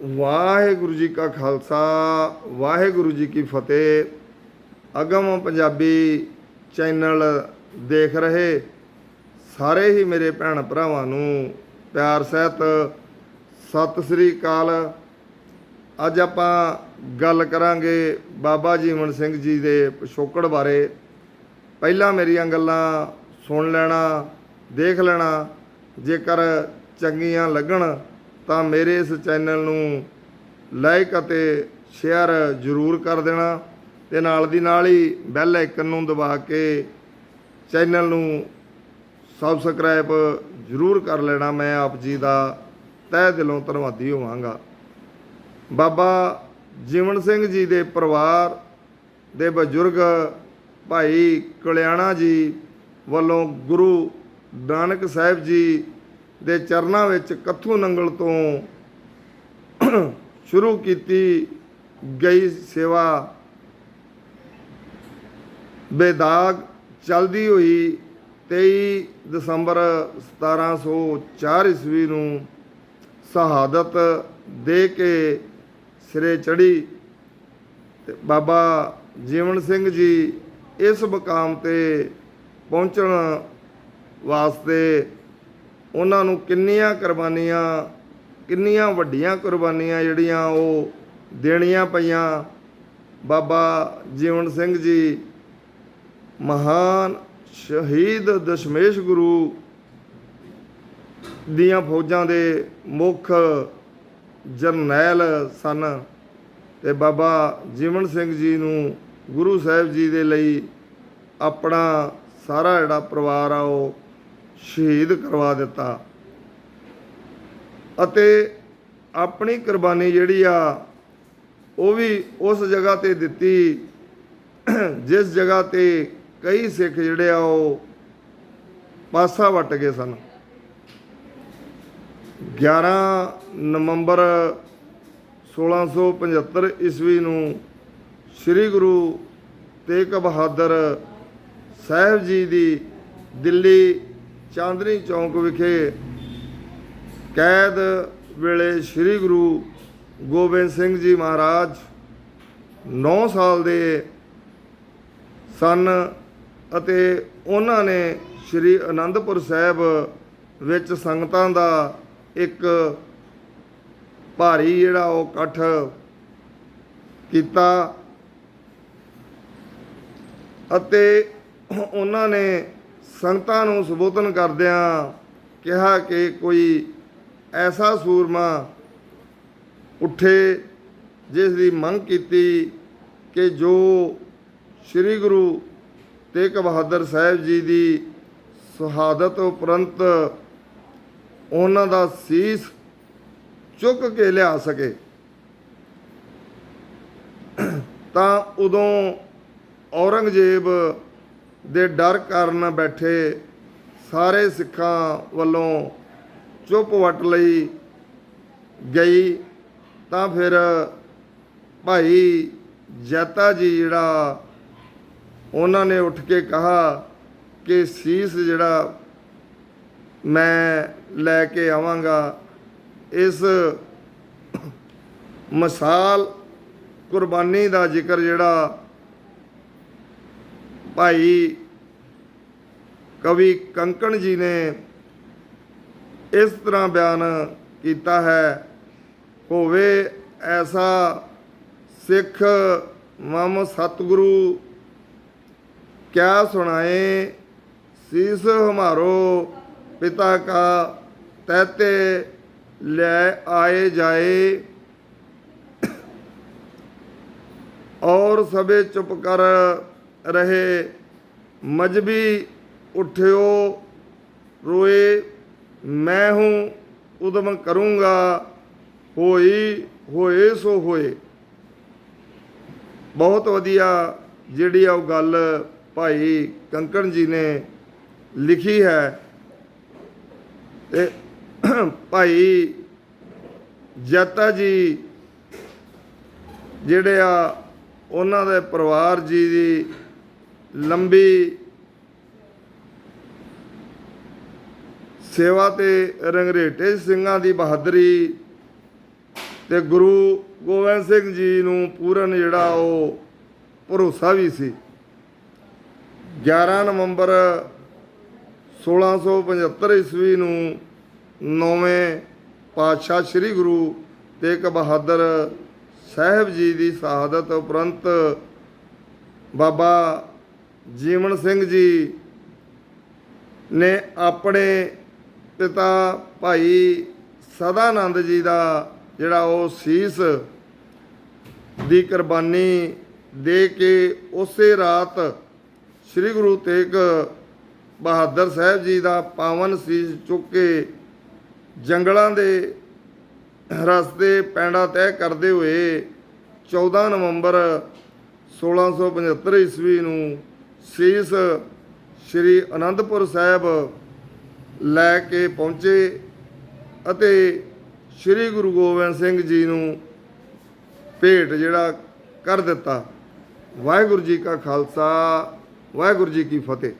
ਵਾਹਿਗੁਰੂ ਜੀ ਕਾ ਖਾਲਸਾ, ਵਾਹਿਗੁਰੂ ਜੀ ਕੀ ਫਤਿਹ। ਅਗਮ ਪੰਜਾਬੀ ਚੈਨਲ ਦੇਖ ਰਹੇ ਸਾਰੇ ਹੀ ਮੇਰੇ ਭੈਣ ਭਰਾਵਾਂ ਨੂੰ ਪਿਆਰ ਸਹਿਤ ਸਤਿ ਸ੍ਰੀ ਅਕਾਲ। ਅੱਜ ਆਪਾਂ ਗੱਲ ਕਰਾਂਗੇ ਬਾਬਾ ਜੀਵਨ ਸਿੰਘ ਜੀ ਦੇ ਪਿਛੋਕੜ ਬਾਰੇ। ਪਹਿਲਾਂ ਮੇਰੀਆਂ ਗੱਲਾਂ ਸੁਣ ਲੈਣਾ, ਦੇਖ ਲੈਣਾ, ਜੇਕਰ ਚੰਗੀਆਂ ਲੱਗਣ ਤਾਂ ਮੇਰੇ ਇਸ ਚੈਨਲ ਨੂੰ ਲਾਈਕ ਅਤੇ ਸ਼ੇਅਰ ਜ਼ਰੂਰ ਕਰ ਦੇਣਾ ਤੇ ਨਾਲ ਦੀ ਨਾਲ ਹੀ ਬੈਲ ਆਈਕਨ ਨੂੰ ਦਬਾ ਕੇ ਚੈਨਲ ਨੂੰ ਸਬਸਕ੍ਰਾਈਬ ਜ਼ਰੂਰ ਕਰ ਲੈਣਾ। ਮੈਂ ਆਪ ਜੀ ਦਾ ਤਹਿ ਦਿਲੋਂ ਧੰਨਵਾਦੀ ਹੋਵਾਂਗਾ। ਬਾਬਾ ਜੀਵਨ ਸਿੰਘ ਜੀ ਦੇ ਪਰਿਵਾਰ ਦੇ ਬਜ਼ੁਰਗ ਭਾਈ ਕਲਿਆਣਾ ਜੀ ਵੱਲੋਂ ਗੁਰੂ ਨਾਨਕ ਸਾਹਿਬ ਜੀ ਦੇ ਚਰਨਾਂ ਵਿੱਚ ਕੱਥੂ ਨੰਗਲ ਤੋਂ ਸ਼ੁਰੂ ਕੀਤੀ ਗਈ ਸੇਵਾ ਬੇਦਾਗ ਚਲਦੀ ਹੋਈ 23 ਦਸੰਬਰ 1704 ਈਸਵੀ ਨੂੰ ਸ਼ਹਾਦਤ ਦੇ ਕੇ ਸਿਰੇ ਚੜੀ ਤੇ ਬਾਬਾ ਜੀਵਨ ਸਿੰਘ ਜੀ ਇਸ ਮਕਾਮ ਤੇ ਪਹੁੰਚਣ ਵਾਸਤੇ ਉਹਨਾਂ ਨੂੰ ਕਿੰਨੀਆਂ ਕੁਰਬਾਨੀਆਂ, ਕਿੰਨੀਆਂ ਵੱਡੀਆਂ ਕੁਰਬਾਨੀਆਂ ਜਿਹੜੀਆਂ ਉਹ ਦੇਣੀਆਂ ਪਈਆਂ। ਬਾਬਾ ਜੀਵਨ ਸਿੰਘ ਜੀ ਮਹਾਨ ਸ਼ਹੀਦ ਦਸ਼ਮੇਸ਼ ਗੁਰੂ ਦੀਆਂ ਫੌਜਾਂ ਦੇ ਮੁੱਖ ਜਰਨੈਲ ਸਨ ਤੇ ਬਾਬਾ ਜੀਵਨ ਸਿੰਘ ਜੀ ਨੂੰ ਗੁਰੂ ਸਾਹਿਬ ਜੀ ਦੇ ਲਈ ਆਪਣਾ ਸਾਰਾ ਜਿਹੜਾ ਪਰਿਵਾਰ ਆ ਉਹ ਸ਼ਹੀਦ ਕਰਵਾ ਦਿੱਤਾ। ਅਤੇ ਆਪਣੀ ਕੁਰਬਾਨੀ ਜਿਹੜੀ ਆ, ਉਹ ਵੀ ਉਸ ਜਗ੍ਹਾ ਤੇ ਦਿੱਤੀ। ਜਿਸ ਜਗ੍ਹਾ ਤੇ ਕਈ ਸਿੱਖ ਜਿਹੜੇ ਆ, ਉਹ ਪਾਸਾ ਵੱਟ ਗਏ ਸਨ। 11 ਨਵੰਬਰ 1675 ਈਸਵੀ ਨੂੰ ਸ੍ਰੀ ਗੁਰੂ ਤੇਗ ਬਹਾਦਰ ਸਾਹਿਬ ਜੀ ਦੀ ਦਿੱਲੀ ਚਾਂਦਨੀ ਚੌਂਕ ਵਿਖੇ ਕੈਦ ਵੇਲੇ ਸ੍ਰੀ ਗੁਰੂ ਗੋਬਿੰਦ ਸਿੰਘ ਜੀ ਮਹਾਰਾਜ 9 ਸਾਲ ਦੇ ਸਨ ਅਤੇ ਉਹਨਾਂ ਨੇ ਸ੍ਰੀ ਅਨੰਦਪੁਰ ਸਾਹਿਬ ਵਿੱਚ ਸੰਗਤਾਂ ਦਾ ਇੱਕ ਭਾਰੀ ਜਿਹੜਾ ਉਹ ਇਕੱਠ ਕੀਤਾ ਅਤੇ ਉਹਨਾਂ ਨੇ ਸੰਗਤਾਂ ਨੂੰ ਸੰਬੋਧਨ ਕਰਦਿਆਂ ਕਿਹਾ ਕਿ ਕੋਈ ਐਸਾ ਸੂਰਮਾ ਉੱਠੇ ਜਿਸ ਦੀ ਮੰਗ ਕੀਤੀ ਕਿ ਜੋ ਸ੍ਰੀ ਗੁਰੂ ਤੇਗ ਬਹਾਦਰ ਸਾਹਿਬ ਜੀ ਦੀ ਸ਼ਹਾਦਤ ਉਪਰੰਤ ਉਹਨਾਂ ਦਾ ਸੀਸ ਚੁੱਕ ਕੇ ਲਿਆ ਸਕੇ, ਤਾਂ ਉਦੋਂ ਔਰੰਗਜ਼ੇਬ ਦੇ ਡਰ ਕਾਰਨ ਬੈਠੇ ਸਾਰੇ ਸਿੱਖਾਂ ਵੱਲੋਂ ਚੁੱਪ ਵਟ ਲਈ ਗਈ ਤਾਂ ਫਿਰ ਭਾਈ ਜੈਤਾ ਜੀ ਜਿਹੜਾ ਉਹਨਾਂ ਨੇ ਉੱਠ ਕੇ ਕਹਾ ਕਿ ਸੀਸ ਜਿਹੜਾ ਮੈਂ ਲੈ ਕੇ ਆਵਾਂਗਾ, ਇਸ ਮਿਸਾਲ ਕੁਰਬਾਨੀ ਦਾ ਜ਼ਿਕਰ ਜਿਹੜਾ ਭਾਈ ਕਵੀ ਕੰਕਣ ਜੀ ਨੇ ਇਸ ਤਰ੍ਹਾਂ ਬਿਆਨ ਕੀਤਾ ਹੈ, ਹੋਵੇ ਐਸਾ ਸਿੱਖ ਮਮ ਸਤਿਗੁਰੂ, ਕਿਆ ਸੁਣਾਏ ਸੀਸ ਹਮਾਰੋ ਪਿਤਾ ਕਾ, ਤਹਤੇ ਲੈ ਆਏ ਜਾਏ। ਔਰ ਸਭੇ ਚੁੱਪ ਕਰ ਰਹੇ। ਮਜਬੀ ਉਠਿਓ, ਰੋਏ, ਮੈਂ ਹੂੰ, ਉਦਮ ਕਰੂੰਗਾ। ਹੋਈ, ਹੋਏ, ਸੋ ਹੋਏ। ਬਹੁਤ ਵਧੀਆ ਜਿਹੜੀ ਆ ਉਹ ਗੱਲ ਭਾਈ ਕੰਕਣ ਜੀ ਨੇ ਲਿਖੀ ਹੈ। ਤੇ ਭਾਈ ਜੱਤਾ ਜੀ ਜਿਹੜੇ ਆ, ਉਹਨਾਂ ਦੇ ਪਰਿਵਾਰ ਜੀ ਦੀ ਲੰਬੀ ਸੇਵਾ ਤੇ ਰੰਗਰੇਟੇ ਸਿੰਘਾਂ ਦੀ ਬਹਾਦਰੀ ਤੇ ਗੁਰੂ ਗੋਬਿੰਦ ਸਿੰਘ ਜੀ ਨੂੰ ਪੂਰਨ ਜਿਹੜਾ ਉਹ ਭਰੋਸਾ ਵੀ ਸੀ। 11 ਨਵੰਬਰ 1675 ਈਸਵੀ ਨੂੰ ਨੌਵੇਂ ਪਾਤਸ਼ਾਹ ਸ੍ਰੀ ਗੁਰੂ ਤੇਗ ਬਹਾਦਰ ਸਾਹਿਬ ਜੀ ਦੀ ਸ਼ਹਾਦਤ ਉਪਰੰਤ ਬਾਬਾ ਜੀਵਨ ਸਿੰਘ ਜੀ ਨੇ ਆਪਣੇ ਪਿਤਾ ਭਾਈ ਸਦਾਨੰਦ ਜੀ ਦਾ ਜਿਹੜਾ ਉਹ ਸੀਸ ਦੀ ਕੁਰਬਾਨੀ ਦੇ ਕੇ ਉਸੇ ਰਾਤ ਸ੍ਰੀ ਗੁਰੂ ਤੇਗ ਬਹਾਦਰ ਸਾਹਿਬ ਜੀ ਦਾ ਪਾਵਨ ਸੀਸ ਚੁੱਕ ਕੇ ਜੰਗਲਾਂ ਦੇ ਰਸਤੇ ਪੈਂਡਾ ਤੈਅ ਕਰਦੇ ਹੋਏ 14 ਨਵੰਬਰ 1675 ਈਸਵੀ ਨੂੰ ਸੀਸ ਸ੍ਰੀ ਅਨੰਦਪੁਰ ਸਾਹਿਬ ਲੈ ਕੇ ਪਹੁੰਚੇ ਅਤੇ ਸ੍ਰੀ ਗੁਰੂ ਗੋਬਿੰਦ ਸਿੰਘ ਜੀ ਨੂੰ ਭੇਟ ਜਿਹੜਾ ਕਰ ਦਿੱਤਾ। ਵਾਹਿਗੁਰੂ ਜੀ ਕਾ ਖਾਲਸਾ, ਵਾਹਿਗੁਰੂ ਜੀ ਕੀ ਫਤਿਹ।